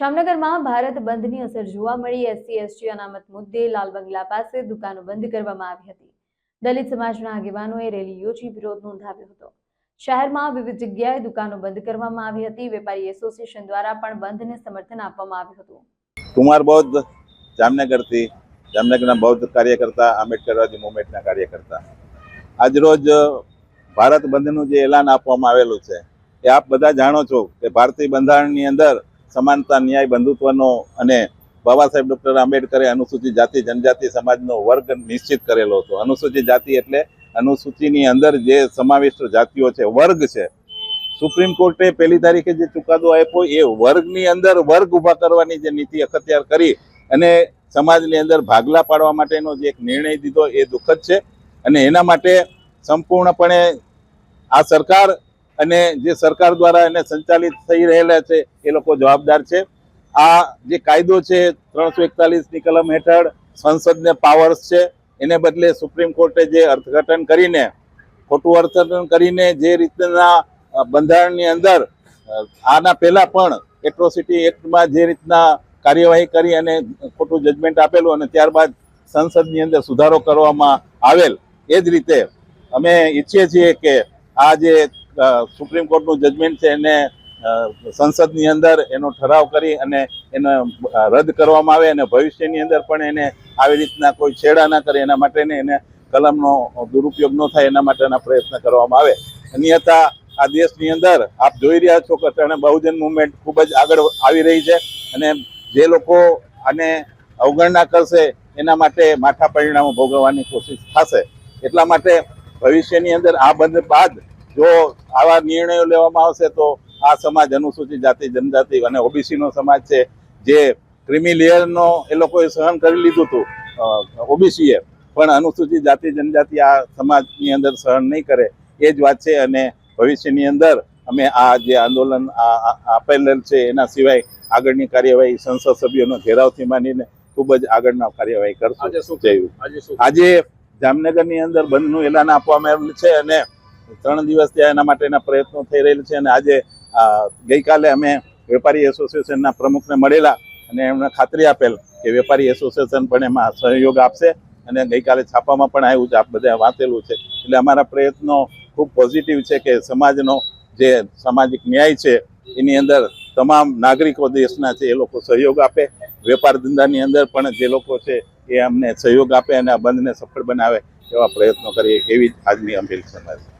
જામનગરમાં ભારત બંધની અસર જોવા મળી. એસસી, એસટી અનામત મુદ્દે લાલ બંગલા પાસે દુકાનો બંધ કરવામાં આવી હતી. દલિત સમાજના આગેવાનોએ રેલી યોજી વિરોધ નોંધાવ્યો હતો. શહેરમાં વિવિધ જગ્યાએ દુકાનો બંધ કરવામાં આવી હતી. વેપારી એસોસિએશન દ્વારા પણ બંધને સમર્થન આપવામાં આવ્યું હતું. કુમાર બૌદ્ધ, જામનગરથી, જામનગરના બૌદ્ધ કાર્યકર્તા આંબેડકરવાદી મુવમેન્ટના કાર્યકર્તા. આજરોજ ભારત બંધનું જે એલાન આપવામાં આવેલું છે, એ આપ બધા જાણો છો કે ભારતીય બંધારણની અંદર સમાનતા, ન્યાય, બંધુત્વનો અને બાબા સાહેબ ડૉક્ટર આંબેડકરે અનુસૂચિત જાતિ, જનજાતિ, સમાજનો વર્ગ નિશ્ચિત કરેલો હતો. અનુસૂચિત જાતિ એટલે અનુસૂચિની અંદર જે સમાવિષ્ટ જાતિઓ છે, વર્ગ છે. સુપ્રીમ કોર્ટે પહેલી તારીખે જે ચુકાદો આપ્યો, એ વર્ગની અંદર વર્ગ ઊભા કરવાની જે નીતિ અખત્યાર કરી અને સમાજની અંદર ભાગલા પાડવા માટેનો જે એક નિર્ણય દીધો, એ દુઃખદ છે. અને એના માટે સંપૂર્ણપણે આ સરકાર અને જે સરકાર દ્વારા એને સંચાલિત થઈ રહેલા છે, એ લોકો જવાબદાર છે. આ જે કાયદો છે, ત્રણસો એકતાલીસની કલમ હેઠળ સંસદને પાવર્સ છે. એને બદલે સુપ્રીમ કોર્ટે જે અર્થઘટન કરીને, ખોટું અર્થઘટન કરીને જે રીતના બંધારણની અંદર, આના પહેલાં પણ એટ્રોસિટી એક્ટમાં જે રીતના કાર્યવાહી કરી અને ખોટું જજમેન્ટ આપેલું અને ત્યારબાદ સંસદની અંદર સુધારો કરવામાં આવેલ, એ જ રીતે અમે ઈચ્છીએ છીએ કે આ જે સુપ્રીમ કોર્ટનું જજમેન્ટ છે એને સંસદની અંદર એનો ઠરાવ કરી અને એને રદ કરવામાં આવે અને ભવિષ્યની અંદર પણ એને આવી રીતના કોઈ છેડા ના કરે એના માટે એને કલમનો દુરુપયોગ ન થાય એના માટેના પ્રયત્ન કરવામાં આવે. અન્યથા આ દેશની અંદર આપ જોઈ રહ્યા છો કે અત્યારે બહુજન મુવમેન્ટ ખૂબ જ આગળ આવી રહી છે અને જે લોકો આને અવગણના કરશે એના માટે માઠા પરિણામો ભોગવવાની કોશિશ થશે. એટલા માટે ભવિષ્યની અંદર આ બંધ બાદ જો આવા નિર્ણયો લેવામાં આવશે તો આ સમાજ અનુસૂચિત જાતિ જનજાતિ અને ઓબીસીનો સમાજ છે જે ક્રિમી લેયરનો એ લોકોએ સહન કરી લીધું હતું ઓબીસીએ પણ અનુસૂચિત જાતિ જનજાતિ આ સમાજની અંદર સહન નહીં કરે એ જ વાત છે. અને ભવિષ્યની અંદર અમે આ જે આંદોલન આપેલ છે એના સિવાય આગળની કાર્યવાહી સંસદ સભ્યોનો ઘેરાવથી માંડીને ખૂબ જ આગળના કાર્યવાહી કરશું. આજે જામનગરની અંદર બંધનું એલાન આપવામાં આવેલું છે અને ત્રણ દિવસથી એના માટેના પ્રયત્નો થઈ રહેલ છે અને આજે ગઈકાલે અમે વેપારી એસોસિએશનના પ્રમુખને મળેલા અને એમણે ખાતરી આપેલ કે વેપારી એસોસિએશન પણ એમાં સહયોગ આપશે અને ગઈકાલે છાપામાં પણ આવ્યું છે, આપ બધા વાંચેલું છે. એટલે અમારા પ્રયત્નો ખૂબ પોઝિટિવ છે કે સમાજનો જે સામાજિક ન્યાય છે, એની અંદર તમામ નાગરિકો દેશના છે એ લોકો સહયોગ આપે. વેપાર ધંધાની અંદર પણ જે લોકો છે એ અમને સહયોગ આપે અને આ બંધને સફળ બનાવે એવા પ્રયત્નો કરીએ એવી જ આજની અપીલ છે